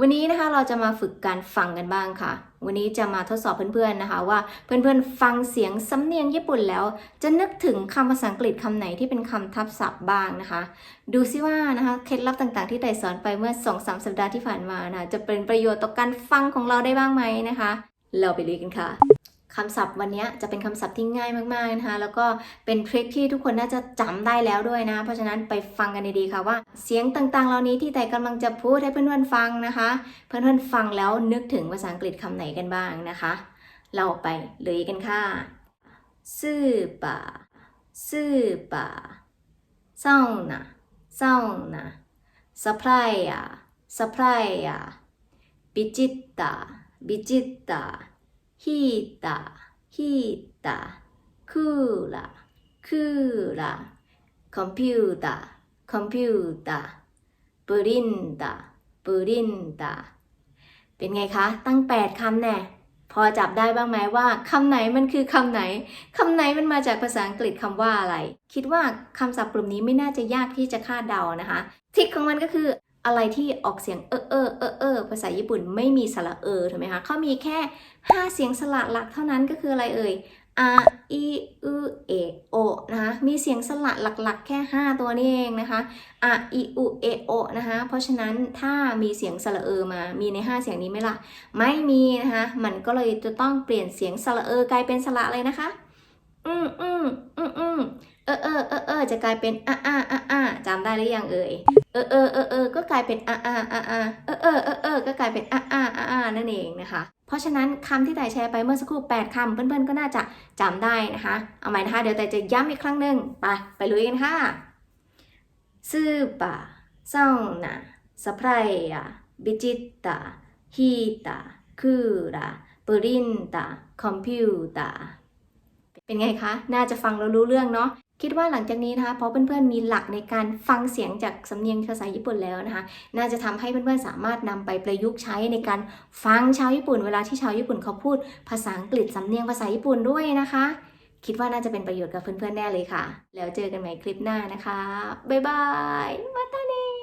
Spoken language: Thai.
วันนี้นะคะเราจะมาฝึกการฟังกันบ้างค่ะ วันนี้จะมาทดสอบเพื่อนๆนะคะ ว่าเพื่อนๆฟังเสียงสำเนียงญี่ปุ่นแล้ว จะนึกถึงคำภาษาอังกฤษคำไหนที่เป็นคำทับศัพท์บ้างนะคะ ดูซิว่านะคะเคล็ดลับต่างๆที่ไต่สอนไปเมื่อ 2-3 สัปดาห์ที่ผ่านมานะจะเป็นประโยชน์ต่อการฟังของเราได้บ้างไหมนะคะ เราไปลุยกันค่ะ คำศัพท์วันนี้จะเป็นคำศัพท์ที่ง่ายมากๆนะคะ แล้วก็เป็นทริคที่ทุกคนน่าจะจำได้แล้วด้วยนะ เพราะฉะนั้นไปฟังกันดีๆค่ะว่า เสียงต่างๆ เหล่านี้ที่แต่กำลังจะพูดให้เพื่อนๆฟังนะคะ เพื่อนๆฟังแล้วนึกถึงภาษาอังกฤษคำไหนกันบ้างนะคะ เราไปเลยกันค่ะซูปาซูปาซาวน่าซาวน่าซัพพลายอะซัพพลายอะบิจิตตาบิจิตตา ฮีตาฮีตาคูลาคูลาคอมพิวเตอร์คอมพิวเตอร์ปรินตาปรินตาเป็นไงคะ ตั้ง 8 คำแน่ พอจับได้บ้างไหมว่าคำไหนมันคือคำไหนคำไหนมันมาจากภาษาอังกฤษคำว่าอะไร คิดว่าคำศัพท์กลุ่มนี้ไม่น่าจะยากที่จะคาดเดานะคะทริคของมันก็คือ อะไรที่ออกเสียงเออเออเออเออภาษาญี่ปุ่นไม่มีสระเออถูกไหมคะเขามีแค่ 5 เสียงสระหลักเท่านั้นก็คืออะไรเอ่ย a i u e o นะคะมีเสียงสระหลักๆ แค่ 5 ตัวนี่เองนะคะ a i u e o นะคะเพราะฉะนั้นถ้ามีเสียงสระเออมา มีใน 5 เสียงนี้ไหมล่ะ ไม่มีนะคะมันก็เลยจะต้องเปลี่ยนเสียงสระเออกลายเป็นสระอะไรนะคะอืมอืมอืมอืมเออเออเออเออจะกลายเป็นอ่าอ่าอ่าอ่าจำได้หรือยังเอ่ย เออเออเออเออก็กลายเป็นอ่าอ่าอ่าอ่าเออเออเออเออก็กลายเป็นอ่าอ่าอ่าอ่านั่นเองนะคะ เพราะฉะนั้นคำที่ไต่แชร์ไปเมื่อสักครู่8คำเพื่อนๆก็น่าจะจำได้นะคะ เอาใหม่นะคะ เดี๋ยวแต่จะย้ำอีกครั้งหนึ่งไปไปลุยกันค่ะซูปาซาวนาสปรายาบิจิตตาฮีตาคูราปรินตาคอมพิวตา เป็นไงคะ น่าจะฟังแล้วรู้เรื่องเนาะ คิดว่าหลังจากนี้นะคะ เพราะเพื่อนๆมีหลักในการฟังเสียงจากสำเนียงภาษาญี่ปุ่นแล้วนะคะ น่าจะทำให้เพื่อนๆสามารถนำไปประยุกต์ใช้ในการฟังชาวญี่ปุ่น เวลาที่ชาวญี่ปุ่นเขาพูดภาษาอังกฤษสำเนียงภาษาญี่ปุ่นด้วยนะคะ คิดว่าน่าจะเป็นประโยชน์กับเพื่อนๆแน่เลยค่ะ แล้วเจอกันใหม่คลิปหน้านะคะ บ๊ายบาย มาตาเน